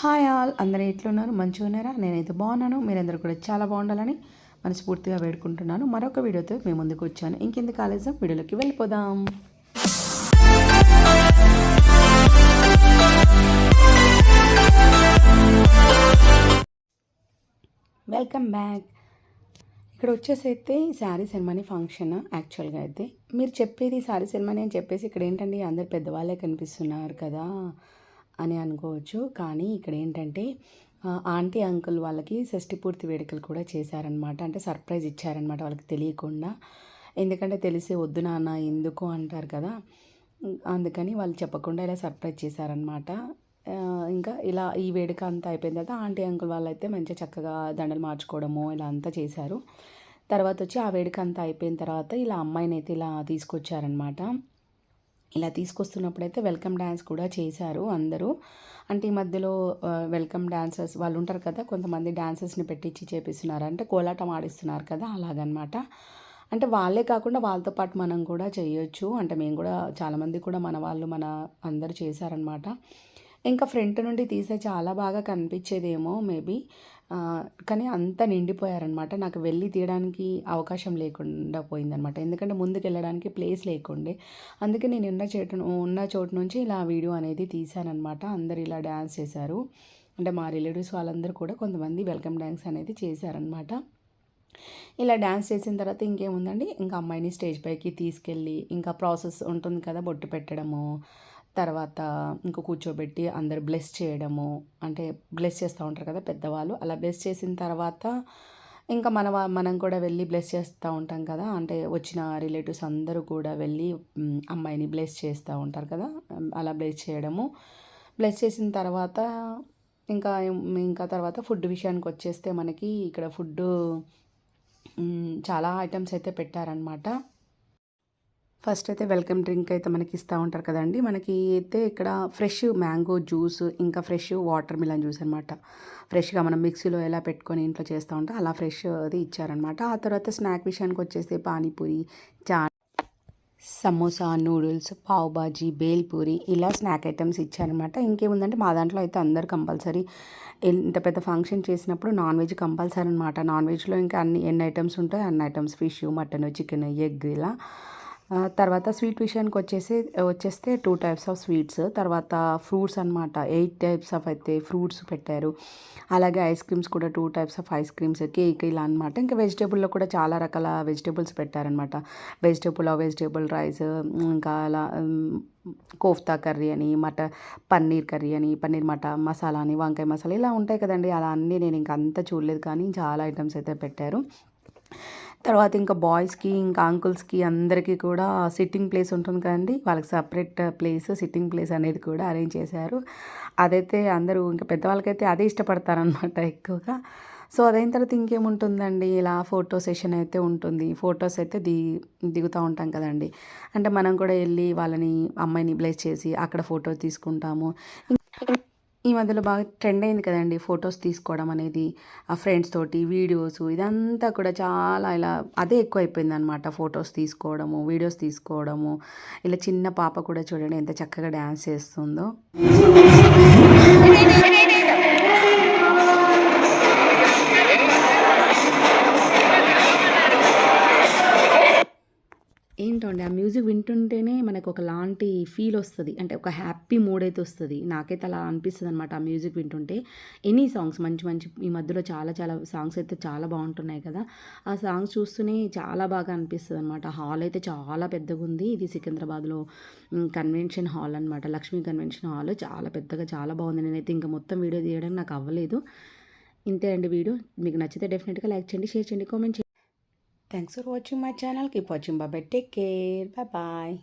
Hi all. అందరూ ఎట్లున్నారు? మంచిగా ఉన్నారా? నేనైతే బాగున్నాను. మీరందరూ కూడా చాలా బాగుండాలని మనస్ఫూర్తిగా వేడుకుంటున్నాను. మరొక వీడియోతో మేము ముందుకు వచ్చాను. ఇంకెందుకు కాలేజం వీడియోలోకి వెళ్ళిపోదాం. Welcome back. ఇక్కడ వచ్చేసి అయితే శారీ సెరమనీ ఫంక్షన్ యాక్చువల్గా అయితే. మీరు చెప్పేది శారీ సెరమనీ అని చెప్పేసి ఇక్కడ ఏంటండి? అందరు పెద్దవాళ్ళే కనిపిస్తున్నారు కదా. అని అనుకోవచ్చు. కానీ ఇక్కడ ఏంటంటే ఆంటీ అంకుల్ వాళ్ళకి షష్టిపూర్తి వేడుకలు కూడా చేశారనమాట అంటే సర్ప్రైజ్ ఇచ్చారనమాట వాళ్ళకి తెలియకుండా. ఎందుకంటే తెలిసే వద్దు నాన్న ఎందుకు అంటారు కదా. అందుకని వాళ్ళు చెప్పకుండా ఇలా సర్ప్రైజ్ చేశారనమాట ఇంకా ఇలా ఈ వేడుక అంతా అయిపోయిన తర్వాత ఆంటీ అంకుల్ వాళ్ళు అయితే మంచిగా చక్కగా దండలు మార్చుకోవడము ఇలా అంతా చేశారు. తర్వాత వచ్చి ఆ వేడుక అంతా అయిపోయిన తర్వాత ఇలా అమ్మాయిని అయితే ఇలా తీసుకొచ్చారనమాట ఇలా తీసుకొస్తున్నప్పుడైతే వెల్కమ్ డ్యాన్స్ కూడా చేశారు అందరూ. అంటే ఈ మధ్యలో వెల్కమ్ డాన్సర్స్ వాళ్ళు ఉంటారు కదా కొంతమంది డాన్సర్స్ని పెట్టించి చేపిస్తున్నారు. అంటే కోలాటం ఆడిస్తున్నారు కదా అలాగనమాట. అంటే వాళ్ళే కాకుండా వాళ్ళతో పాటు మనం కూడా చేయొచ్చు. అంటే మేము కూడా చాలామంది కూడా మన వాళ్ళు మన అందరూ చేశారనమాట. ఇంకా ఫ్రంట్ నుండి తీస్తే చాలా బాగా కనిపించేదేమో మేబీ. కానీ అంతా నిండిపోయారనమాట నాకు వెళ్ళి తీయడానికి అవకాశం లేకుండా పోయిందనమాట ఎందుకంటే ముందుకు వెళ్ళడానికి ప్లేస్ లేకుండే. అందుకే నేను ఉన్న చోటు ఉన్న చోటు నుంచి ఇలా వీడియో అనేది తీశానమాట అందరు ఇలా డ్యాన్స్ చేశారు. అంటే మా రిలేటివ్స్ వాళ్ళందరూ కూడా కొంతమంది వెల్కమ్ డ్యాన్స్ అనేది చేశారనమాట ఇలా డ్యాన్స్ చేసిన తర్వాత ఇంకేముందండి? ఇంకా అమ్మాయిని స్టేజ్ పైకి తీసుకెళ్ళి ఇంకా ప్రాసెస్ ఉంటుంది కదా బొట్టు పెట్టడము తర్వాత ఇంకా కూర్చోబెట్టి అందరు బ్లెస్ చేయడము అంటే బ్లెస్ చేస్తూ ఉంటారు కదా పెద్దవాళ్ళు అలా బ్లెస్ చేసిన తర్వాత ఇంకా మన మనం కూడా వెళ్ళి బ్లెస్ చేస్తూ ఉంటాం కదా అంటే వచ్చిన రిలేటివ్స్ అందరూ కూడా వెళ్ళి అమ్మాయిని బ్లెస్ చేస్తూ ఉంటారు కదా అలా బ్లెస్ చేయడము. బ్లెస్ చేసిన తర్వాత ఇంకా ఇంకా తర్వాత ఫుడ్ విషయానికి వచ్చేస్తే మనకి ఇక్కడ ఫుడ్ చాలా ఐటమ్స్ అయితే పెట్టారనమాట ఫస్ట్ అయితే వెల్కమ్ డ్రింక్ అయితే మనకి ఇస్తూ ఉంటారు కదండి. మనకి అయితే ఇక్కడ ఫ్రెష్ మ్యాంగో జ్యూస్ ఇంకా ఫ్రెష్ వాటర్ మిలన్ జ్యూస్ అనమాట ఫ్రెష్గా మనం మిక్సీలో ఎలా పెట్టుకొని ఇంట్లో చేస్తూ ఉంటాం అలా ఫ్రెష్ అది ఇచ్చారనమాట ఆ తర్వాత స్నాక్ విషయానికి వచ్చేస్తే పానీపూరి చా సమోసా నూడిల్స్ పావ్ బాజీ బేల్పూరి ఇలా స్నాక్ ఐటమ్స్ ఇచ్చారనమాట ఇంకేముందంటే మా దాంట్లో అయితే అందరు కంపల్సరీ ఇంత పెద్ద ఫంక్షన్ చేసినప్పుడు నాన్ వెజ్ కంపల్సరీ అనమాట నాన్ వెజ్లో ఇంకా అన్ని ఎన్ని ఐటమ్స్ ఉంటాయి అన్ని items fish mutton chicken egg ఇలా తర్వాత స్వీట్ విషయానికి వచ్చేసి వచ్చేస్తే టూ టైప్స్ ఆఫ్ స్వీట్స్ తర్వాత ఫ్రూట్స్ అనమాట ఎయిట్ టైప్స్ ఆఫ్ అయితే ఫ్రూట్స్ పెట్టారు. అలాగే ఐస్ క్రీమ్స్ కూడా two types of ice creams cake ఇలా అనమాట ఇంకా వెజిటేబుల్లో కూడా చాలా రకాల వెజిటేబుల్స్ పెట్టారనమాట వెజిటేబుల్ వెజిటేబుల్ రైస్ ఇంకా అలా కోఫ్తా కర్రీ అని మట పన్నీర్ కర్రీ అని పన్నీర్ మట మసాలా అని వంకాయ మసాలా ఇలా ఉంటాయి కదండి. అలా అన్నీ నేను ఇంకా అంతా చూడలేదు కానీ చాలా ఐటమ్స్ అయితే పెట్టారు. తర్వాత ఇంకా బాయ్స్కి ఇంకా అంకుల్స్కి అందరికీ కూడా సిట్టింగ్ ప్లేస్ ఉంటుంది కదండి. వాళ్ళకి సపరేట్ ప్లేస్ సిట్టింగ్ ప్లేస్ అనేది కూడా అరేంజ్ చేశారు. అదైతే అందరూ ఇంకా పెద్దవాళ్ళకైతే అదే ఇష్టపడతారనమాట ఎక్కువగా. సో అదైన తర్వాత ఇంకేముంటుందండి? ఇలా ఫోటో సెషన్ అయితే ఉంటుంది. ఫొటోస్ అయితే ది దిగుతూ ఉంటాం కదండి. అంటే మనం కూడా వెళ్ళి వాళ్ళని అమ్మాయిని బ్లెస్ చేసి అక్కడ ఫోటో తీసుకుంటాము. ఈ మధ్యలో బాగా ట్రెండ్ అయింది కదండి ఫొటోస్ తీసుకోవడం అనేది ఆ ఫ్రెండ్స్ తోటి వీడియోస్ ఇదంతా కూడా చాలా ఇలా అదే ఎక్కువ అయిపోయింది అనమాట ఫొటోస్ తీసుకోవడము వీడియోస్ తీసుకోవడము. ఇలా చిన్న పాప కూడా చూడండి ఎంత చక్కగా డ్యాన్స్ చేస్తుందో. మ్యూజిక్ వింటుంటేనే మనకు ఒక లాంటి ఫీల్ వస్తుంది. అంటే ఒక హ్యాపీ మూడ్ అయితే వస్తుంది. నాకైతే అలా అనిపిస్తుంది అనమాట ఆ మ్యూజిక్ వింటుంటే. ఎనీ సాంగ్స్ మంచి మంచి ఈ మధ్యలో చాలా చాలా సాంగ్స్ అయితే చాలా బాగుంటున్నాయి కదా. ఆ సాంగ్స్ చూస్తూనే చాలా బాగా అనిపిస్తుంది అనమాట హాల్ అయితే చాలా పెద్దగా ఉంది ఇది సికింద్రాబాద్లో కన్వెన్షన్ హాల్ అనమాట లక్ష్మీ కన్వెన్షన్ హాల్ చాలా పెద్దగా చాలా బాగుంది. నేనైతే ఇంకా మొత్తం వీడియో తీయడం నాకు అవ్వలేదు. ఇంతే అండి వీడియో. మీకు నచ్చితే డెఫినెట్గా లైక్ చేయండి షేర్ చేయండి కామెంట్ చేయండి. Thanks for watching my channel. Keep watching. Bye bye. Take care. Bye bye.